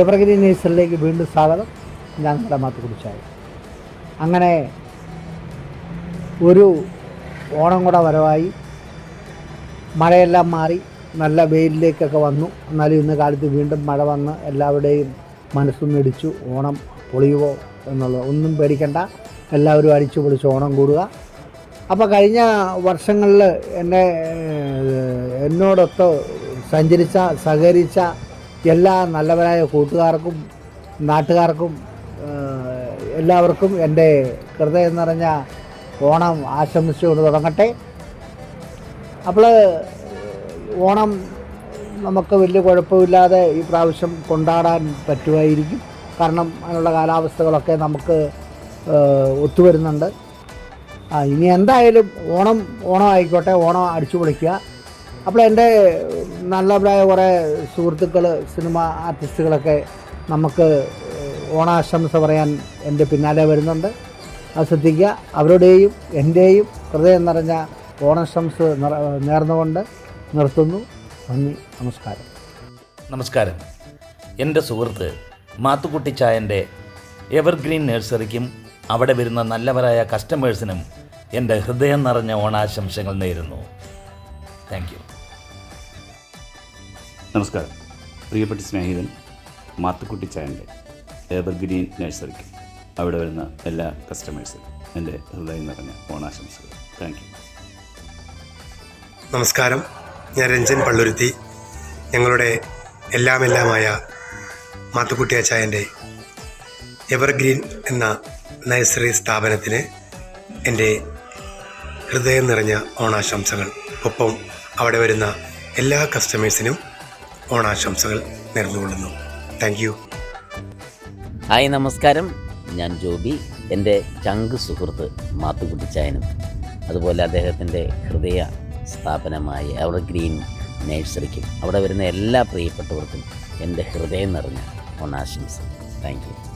Evergreen നേഴ്സറിലേക്ക് വീണ്ടും സ്വാഗതം. ഞാൻ നിങ്ങളുടെ മാത്തുക്കുടിച്ചായി അങ്ങനെ ഒരു ഓണം കൂടെ വരവായി. മഴയെല്ലാം മാറി നല്ല വെയിലിലേക്കൊക്കെ വന്നു. എന്നാലും ഇന്ന് കാലത്ത് വീണ്ടും മഴ വന്ന് എല്ലാവരുടെയും മനസ്സൊന്നിടിച്ചു ഓണം പൊളിയുമോ എന്നുള്ളത് ഒന്നും പേടിക്കണ്ട. എല്ലാവരും അടിച്ചു പൊളിച്ച് ഓണം കൂടുക. അപ്പോൾ കഴിഞ്ഞ വർഷങ്ങളിൽ എന്നെ എന്നോടൊത്ത് സഞ്ചരിച്ച സഹകരിച്ച എല്ലാ നല്ലവരായ കൂട്ടുകാർക്കും നാട്ടുകാർക്കും എല്ലാവർക്കും എന്റെ ഹൃദയം നിറഞ്ഞ ഓണം ആശംസിച്ചുകൊണ്ട് തുടങ്ങട്ടെ. അപ്പോൾ ഓണം നമുക്ക് വലിയ കുഴപ്പമില്ലാതെ ഈ പ്രാവശ്യം കൊണ്ടാടാൻ പറ്റുമായിരിക്കും. കാരണം അതിനുള്ള കാലാവസ്ഥകളൊക്കെ നമുക്ക് ഒത്തുവരുന്നുണ്ട്. ഇനി എന്തായാലും ഓണം ഓണം ആയിക്കോട്ടെ ഓണം അടിച്ചു പൊളിക്കുക അപ്പോൾ എന്റെ നല്ല പ്രായ കുറേ സുഹൃത്തുക്കൾ സിനിമ ആർട്ടിസ്റ്റുകളൊക്കെ നമുക്ക് ഓണാശംസ പറയാൻ എന്റെ പിന്നാലെ വരുന്നുണ്ട്. അത് ശ്രദ്ധിക്കുക. അവരുടെയും എന്റെയും ഹൃദയം നിറഞ്ഞ ഓണാശംസ നേർന്നുകൊണ്ട് നിർത്തുന്നു. നന്ദി. നമസ്കാരം. നമസ്കാരം. എന്റെ സുഹൃത്ത് മാത്തുക്കുട്ടിച്ചായന്റെ എവർഗ്രീൻ നഴ്സറിക്കും അവിടെ വരുന്ന നല്ലവരായ കസ്റ്റമേഴ്സിനും എന്റെ ഹൃദയം നിറഞ്ഞ ഓണാശംസകൾ നേരുന്നു. Thank you. നമസ്കാരം. പ്രിയപ്പെട്ട സ്നേഹിതൻ മാത്തുക്കുട്ടി ചായന്റെ എവർഗ്രീൻ നഴ്സറിക്ക് അവിടെ വരുന്ന എല്ലാ കസ്റ്റമേഴ്സും എന്റെ ഹൃദയം നിറഞ്ഞ ഓണാശംസകൾ. താങ്ക് യു നമസ്കാരം. ഞാൻ രഞ്ജൻ പള്ളുരുത്തി. ഞങ്ങളുടെ എല്ലാം എല്ലാമായ മാത്തുക്കുട്ടി അച്ചായന്റെ എവർഗ്രീൻ എന്ന നഴ്സറി സ്ഥാപനത്തിന് എന്റെ ഹൃദയം നിറഞ്ഞ ഓണാശംസകൾ. ഒപ്പം അവിടെ വരുന്ന എല്ലാ കസ്റ്റമേഴ്സിനും ഓണാശംസകൾ നേർന്നുകൊള്ളുന്നു. താങ്ക് യു ഹായ് നമസ്കാരം. ഞാൻ ജോബി. എന്റെ ചങ്ക് സുഹൃത്ത് മാത്തുക്കുട്ടിച്ചായനും അതുപോലെ അദ്ദേഹത്തിന്റെ ഹൃദയ സ്ഥാപനമായ അവർ ഗ്രീൻ നേഴ്സറിക്കും അവിടെ വരുന്ന എല്ലാ പ്രിയപ്പെട്ടവർക്കും എന്റെ ഹൃദയം നിറഞ്ഞ ഓണാശംസ താങ്ക് യു